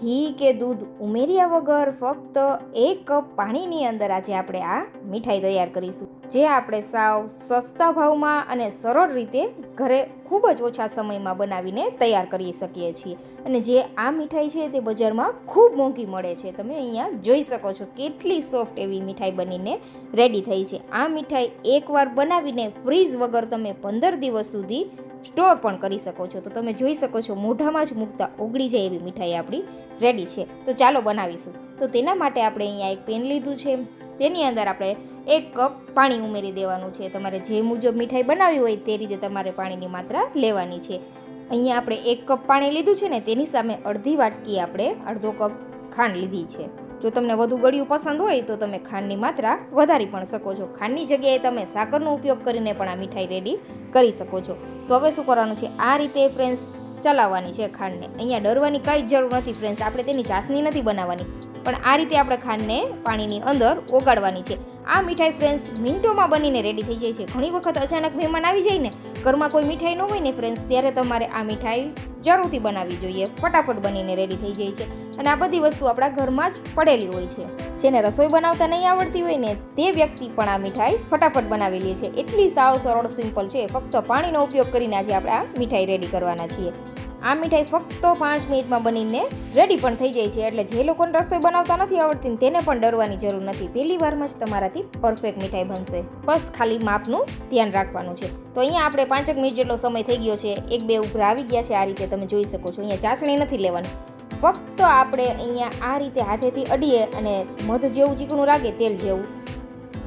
ઘી કે દૂધ ઉમેર્યા વગર ફક્ત એક કપ પાણીની અંદર આજે આપણે આ મીઠાઈ તૈયાર કરીશું. જે આપણે સાવ સસ્તા ભાવમાં અને સરળ રીતે ઘરે ખૂબ જ ઓછા સમયમાં બનાવીને તૈયાર કરી શકીએ છીએ. અને જે આ મીઠાઈ છે તે બજારમાં ખૂબ મોંઘી મળે છે. તમે અહીંયા જોઈ શકો છો કેટલી સોફ્ટ એવી મીઠાઈ બનીને રેડી થઈ છે. આ મીઠાઈ એકવાર બનાવીને ફ્રીઝ વગર તમે પંદર દિવસ સુધી સ્ટોર પણ કરી શકો છો. તો તમે જોઈ શકો છો, મોઢામાં જ મૂકતા ઓગળી જાય એવી મીઠાઈ આપણી રેડી છે. તો ચાલો બનાવીશું. તો તેના માટે આપણે અહીંયા એક પેન લીધું છે. તેની અંદર આપણે એક કપ પાણી ઉમેરી દેવાનું છે. તમારે જે મુજબ મીઠાઈ બનાવી હોય તે રીતે તમારે પાણીની માત્રા લેવાની છે. અહીંયા આપણે એક કપ પાણી લીધું છે ને, તેની સામે અડધી વાટકી આપણે અડધો કપ ખાંડ લીધી છે. જો તમને વધુ ગળ્યું પસંદ હોય તો તમે ખાંડની માત્રા વધારી પણ શકો છો. ખાંડની જગ્યાએ તમે સાકરનો ઉપયોગ કરીને પણ આ મીઠાઈ રેડી કરી શકો છો. તો હવે શું કરવાનું છે? આ રીતે ફ્રેન્ડ્સ ચલાવવાની છે ખાંડને. અહીંયા ડરવાની કંઈ જરૂર નથી ફ્રેન્ડ્સ આપણે તેની ચાસણી નથી બનાવવાની. પણ આ રીતે આપણે ખાંડને પાણીની અંદર ઓગાળવાની છે. આ મીઠાઈ ફ્રેન્ડ્સ મિનિટોમાં બનીને રેડી થઈ જાય છે. ઘણી વખત અચાનક મહેમાન આવી જાય ને, ઘરમાં કોઈ મીઠાઈ ન હોય ને ફ્રેન્ડ્સ ત્યારે તમારે આ મીઠાઈ જરૂરથી બનાવવી જોઈએ. ફટાફટ બનીને રેડી થઈ જાય છે. અને આ બધી વસ્તુ આપણા ઘરમાં જ પડેલી હોય છે. જેને રસોઈ બનાવતા નહીં આવડતી હોય ને, તે વ્યક્તિ પણ આ મીઠાઈ ફટાફટ બનાવી લે છે. એટલી સાવ સરળ સિમ્પલ છે. ફક્ત પાણીનો ઉપયોગ કરીને આજે આપણે આ મીઠાઈ રેડી કરવાના છીએ. આ મીઠાઈ ફક્ત પાંચ મિનિટમાં બનીને રેડી પણ થઈ જાય છે. એટલે જે લોકોને રસોઈ બનાવતા નથી આવડતી તેને પણ ડરવાની જરૂર નથી. પહેલી વારમાં જ તમારાથી પરફેક્ટ મીઠાઈ બનશે. બસ ખાલી માપનું ધ્યાન રાખવાનું છે. તો અહીંયા આપણે પાંચેક મિનિટ જેટલો સમય થઈ ગયો છે. એક બે ઉભરા આવી ગયા છે. આ રીતે તમે જોઈ શકો છો. અહીંયા ચાસણી નથી લેવાની. ફક્ત આપણે અહીંયા આ રીતે હાથેથી અડીએ અને મધ જેવું ચીકણું લાગે તેલ જેવું.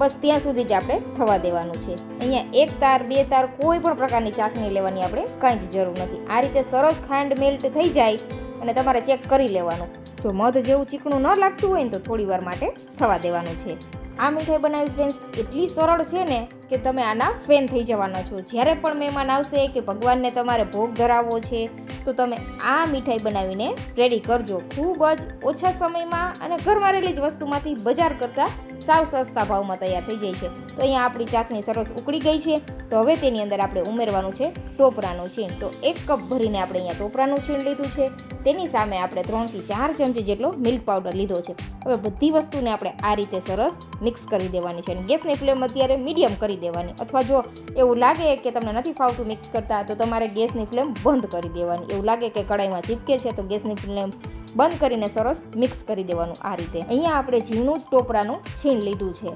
બસ ત્યાં સુધી જ આપણે થવા દેવાનું છે. અહીંયા એક તાર, બે તાર કોઈ પણ પ્રકારની ચાસણી લેવાની આપણે કાંઈ જ જરૂર નથી. આ રીતે સરસ ખાંડ મેલ્ટ થઈ જાય અને તમારે ચેક કરી લેવાનું. જો મધ જેવું ચીકણું ન લાગતું હોય ને તો થોડી વાર માટે થવા દેવાનું છે. આ મીઠાઈ બનાવી ફ્રેન્ડ્સ એટલી સરળ છે ને કે તમે આના ફેન થઈ જવાના છો. જ્યારે પણ મહેમાન આવશે કે ભગવાનને તમારે ભોગ ધરાવવો છે, તો તમે આ મીઠાઈ બનાવીને રેડી કરજો. ખૂબ જ ઓછા સમયમાં અને ઘરમાં રહેલી જ વસ્તુમાંથી બજાર કરતાં સાવ સસ્તા ભાવમાં તૈયાર થઈ જાય છે. તો અહીંયા આપણી ચાસણી સરસ ઉકળી ગઈ છે. તો હવે તેની અંદર આપણે ઉમેરવાનું છે ટોપરાનું છીણ. તો એક કપ ભરીને આપણે અહીંયા ટોપરાનું છીણ લીધું છે. તેની સામે આપણે ત્રણથી ચાર ચમચી જેટલો મિલ્ક પાવડર લીધો છે. હવે બધી વસ્તુને આપણે આ રીતે સરસ મિક્સ કરી દેવાની છે. અને ગેસની ફ્લેમ અત્યારે મીડિયમ કરી દેવાની. અથવા જો એવું લાગે કે તમને નથી ફાવતું મિક્સ કરતા, તો તમારે ગેસની ફ્લેમ બંધ કરી દેવાની. એવું લાગે કે કડાઈમાં ચીપકે છે, તો ગેસની ફ્લેમ બંધ કરીને સરસ મિક્સ કરી દેવાનું આ રીતે. અહીંયા આપણે ઝીણું જ ટોપરાનું છીણ લીધું છે.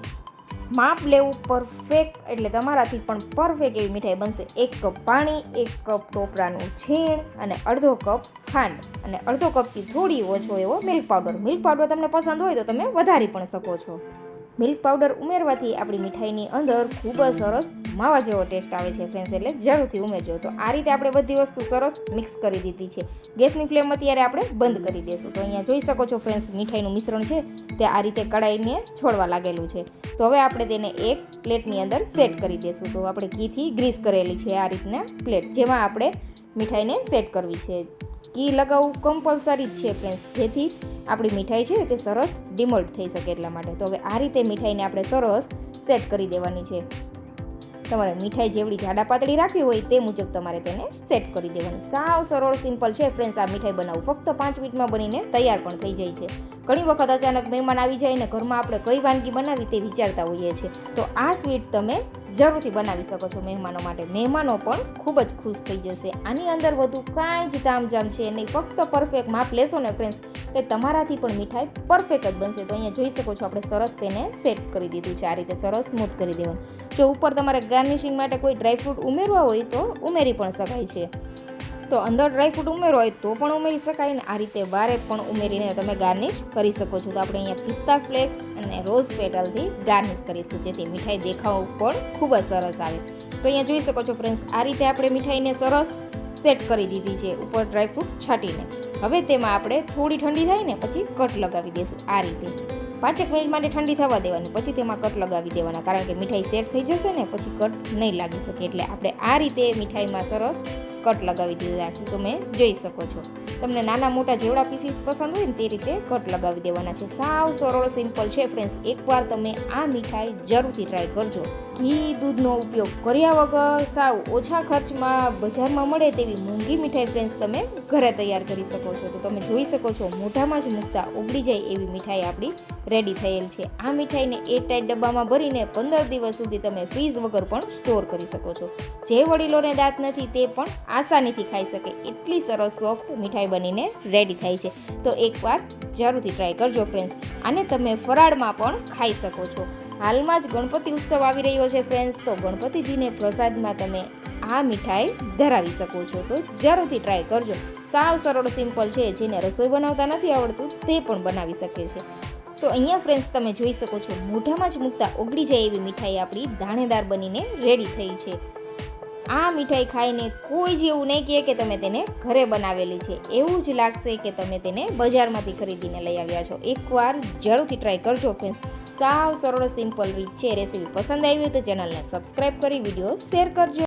માપ લેવું પરફેક્ટ એટલે તમારાથી પણ પરફેક્ટ એવી મીઠાઈ બનશે. એક કપ પાણી, એક કપ ટોપરાનું છીણ અને અડધો કપ ખાંડ. અને અડધો કપથી થોડી ઓછો એવો મિલ્ક પાવડર મિલ્ક પાવડર તમને પસંદ હોય તો તમે વધારી પણ શકો છો. મિલ્ક પાવડર ઉમેરવાથી આપણી મીઠાઈની અંદર ખૂબ જ સરસ માવા જેવો ટેસ્ટ આવે છે ફ્રેન્ડ્સ એટલે જરૂરથી ઉમેરજો. તો આ રીતે આપણે બધી વસ્તુ સરસ મિક્સ કરી દીધી છે. ગેસની ફ્લેમ અત્યારે આપણે બંધ કરી દઈશું તો અહીંયા જોઈ શકો છો ફ્રેન્ડ્સ મીઠાઈનું મિશ્રણ છે. તે આ રીતે કડાઈને છોડવા લાગેલું છે. તો હવે આપણે તેને એક પ્લેટની અંદર સેટ કરી દેશું. તો આપણે ઘીથી ગ્રીસ કરેલી છે આ રીતના પ્લેટ જેમાં આપણે મીઠાઈને સેટ કરવી છે. ઘી લગાવવું કમ્પલસરી જ છે ફ્રેન્ડ્સ જેથી આપણી મીઠાઈ છે તે સરસ ડિમોલ્ટ થઈ શકે એટલા માટે. તો હવે આ રીતે મીઠાઈને આપણે સરસ સેટ કરી દેવાની છે. તમારે મીઠાઈ જેવડી જાડા પાતળી રાખવી હોય તે મુજબ તમારે તેને સેટ કરી દેવાની. સાવ સરળ સિમ્પલ છે ફ્રેન્ડ્સ આ મીઠાઈ બનાવવું. ફક્ત પાંચ મિનિટમાં બનીને તૈયાર પણ થઈ જાય છે. ઘણી વખત અચાનક મહેમાન આવી જાય ને ઘરમાં આપણે કઈ વાનગી બનાવી તે વિચારતા હોઈએ છીએ. તો આ સ્વીટ તમે જરૂરથી બનાવી શકો છો મહેમાનો માટે. મહેમાનો પણ ખૂબ જ ખુશ થઈ જશે. આની અંદર વધુ કાંઈ જ તામજામ છે નહીં. ફક્ત પરફેક્ટ માપ લેશો ને ફ્રેન્ડ્સ એટલે તમારાથી પણ મીઠાઈ પરફેક્ટ જ બનશે. તો અહીંયા જોઈ શકો છો આપણે સરસ તેને સેટ કરી દીધું છે. આ રીતે સરસ સ્મૂથ કરી દેવાનું. જો ઉપર તમારે ગાર્નિશિંગ માટે કોઈ ડ્રાયફ્રૂટ ઉમેરવા હોય તો ઉમેરી પણ શકાય છે. તો અંદર ડ્રાયફ્રૂટ ઉમેરો હોય તો પણ ઉમેરી શકાય ને આ રીતે બારે પણ ઉમેરીને તમે ગાર્નિશ કરી શકો છો. તો આપણે અહીંયા પિસ્તા ફ્લેક્સ અને રોઝ પેટલથી ગાર્નિશ કરીશું. જેથી મીઠાઈ દેખાવ પણ ખૂબ જ સરસ આવે. તો અહીંયા જોઈ શકો છો ફ્રેન્ડ્સ આ રીતે આપણે મીઠાઈને સરસ સેટ કરી દીધી છે ઉપર ડ્રાયફ્રૂટ છાંટીને. હવે તેમાં આપણે થોડી ઠંડી થાય ને પછી કટ લગાવી દઈશું આ રીતે. પાંચેક મિનિટ માટે ઠંડી થવા દેવાની. પછી તેમાં કટ લગાવી દેવાના. કારણ કે મીઠાઈ સેટ થઈ જશે ને પછી કટ નહીં લાગી શકે. એટલે આપણે આ રીતે મીઠાઈમાં સરસ કટ લગાવી દીધા છે. તમે જોઈ શકો છો. તમને નાના મોટા જેવડા પીસીસ પસંદ હોય ને તે રીતે કટ લગાવી દેવાના છે. સાવ સરળ સિમ્પલ છે ફ્રેન્ડ્સ એકવાર તમે આ મીઠાઈ જરૂરથી ટ્રાય કરજો. ઘી, દૂધનો ઉપયોગ કર્યા વગર સાવ ઓછા ખર્ચમાં બજારમાં મળે તેવી મોંઘી મીઠાઈ ફ્રેન્ડ્સ તમે ઘરે તૈયાર કરી શકો છો. તો તમે જોઈ શકો છો, મોઢામાં જ મૂકતા ઉગડી જાય એવી મીઠાઈ આપણી રેડી થયેલ છે. આ મીઠાઈને એ ટાઈટ ડબ્બામાં ભરીને પંદર દિવસ સુધી તમે ફ્રીઝ વગર પણ સ્ટોર કરી શકો છો. જે વડીલોને દાંત નથી તે પણ આસાનીથી ખાઈ શકે. એટલી સરસ સોફ્ટ મીઠાઈ બનીને રેડી થાય છે. તો એકવાર જરૂરથી ટ્રાય કરજો ફ્રેન્ડ્સ આને તમે ફરાળમાં પણ ખાઈ શકો છો. હાલમાં જ ગણપતિ ઉત્સવ આવી રહ્યો છે ફ્રેન્ડ્સ તો ગણપતિજીને પ્રસાદમાં તમે આ મીઠાઈ ધરાવી શકો છો. તો જરૂરથી ટ્રાય કરજો. સાવ સરળ સિમ્પલ છે. જેને રસોઈ બનાવતા નથી આવડતું તે પણ બનાવી શકે છે. તો અહીંયા ફ્રેન્ડ્સ તમે જોઈ શકો છો. મોઢામાં જ મૂકતા ઓગળી જાય એવી મીઠાઈ આપણી દાણેદાર બનીને રેડી થઈ છે. આ મીઠાઈ ખાઈને કોઈ જ એવું નહીં કહે કે તમે તેને ઘરે બનાવેલી છે. એવું જ લાગશે કે તમે તેને બજારમાંથી ખરીદીને લઈ આવ્યા છો. એકવાર જરૂરથી ટ્રાય કરજો ફ્રેન્ડ્સ સાવ સરળ સિમ્પલ રીત છે રેસીપી પસંદ આવી હોય તો ચેનલને સબસ્ક્રાઈબ કરી વીડિયો શેર કરજો.